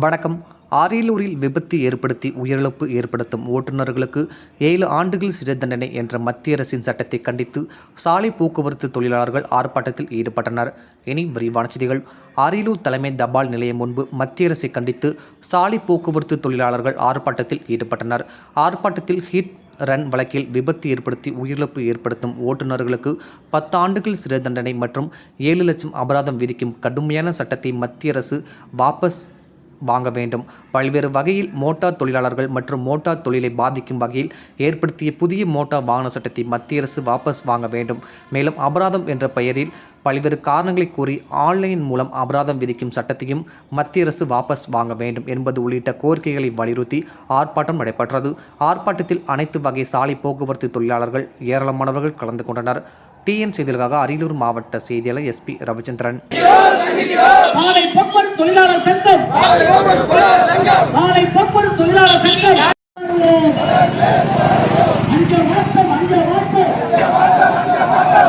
வணக்கம். அரியலூரில் விபத்து ஏற்படுத்தி உயிரிழப்பு ஏற்படுத்தும் ஓட்டுநர்களுக்கு ஏழு ஆண்டுகள் சிறை தண்டனை என்ற மத்திய அரசின் சட்டத்தை கண்டித்து சாலை போக்குவரத்து தொழிலாளர்கள் ஆர்ப்பாட்டத்தில் ஈடுபட்டனர். இனி விரிவான செய்திகள். அரியலூர் தலைமை தபால் நிலையம் முன்பு மத்திய அரசை கண்டித்து சாலை போக்குவரத்து தொழிலாளர்கள் ஆர்ப்பாட்டத்தில் ஈடுபட்டனர். ஆர்ப்பாட்டத்தில் ஹிட் ரன் வழக்கில் விபத்து ஏற்படுத்தி உயிரிழப்பு ஏற்படுத்தும் ஓட்டுநர்களுக்கு பத்து ஆண்டுகள் சிறை தண்டனை மற்றும் ஏழு லட்சம் அபராதம் விதிக்கும் கடுமையான சட்டத்தை மத்திய அரசு வாபஸ் வாங்க வேண்டும். பல்வேறு வகையில் மோட்டார் தொழிலாளர்கள் மற்றும் மோட்டார் தொழிலை பாதிக்கும் வகையில் ஏற்படுத்திய புதிய மோட்டார் வாகன சட்டத்தை மத்திய அரசு வாபஸ் வாங்க வேண்டும். மேலும் அபராதம் என்ற பெயரில் பல்வேறு காரணங்களை கூறி ஆன்லைன் மூலம் அபராதம் விதிக்கும் சட்டத்தையும் மத்திய அரசு வாபஸ் வாங்க வேண்டும் என்பது உள்ளிட்ட கோரிக்கைகளை வலியுறுத்தி ஆர்ப்பாட்டம் நடைபெற்றது. ஆர்ப்பாட்டத்தில் அனைத்து வகை சாலை போக்குவரத்து தொழிலாளர்கள் ஏராளமானவர்கள் கலந்து கொண்டனர். டிஎன் செய்திகளுக்காக அரியலூர் மாவட்ட செய்தியாளர் எஸ்பி ரவிச்சந்திரன் சாலை போக்குவரத்து தொழிலாளர் சங்கம் சாலை போக்குவரத்து தொழிலாளர் சங்கம் அஞ்ச மாட்டோம் அஞ்ச மாட்டோம்.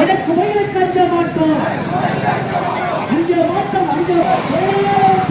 எனக்கு உயிருக்கு அஞ்ச மாட்டோம். அஞ்ச மாட்டோம் அஞ்ச தொழிலாளர்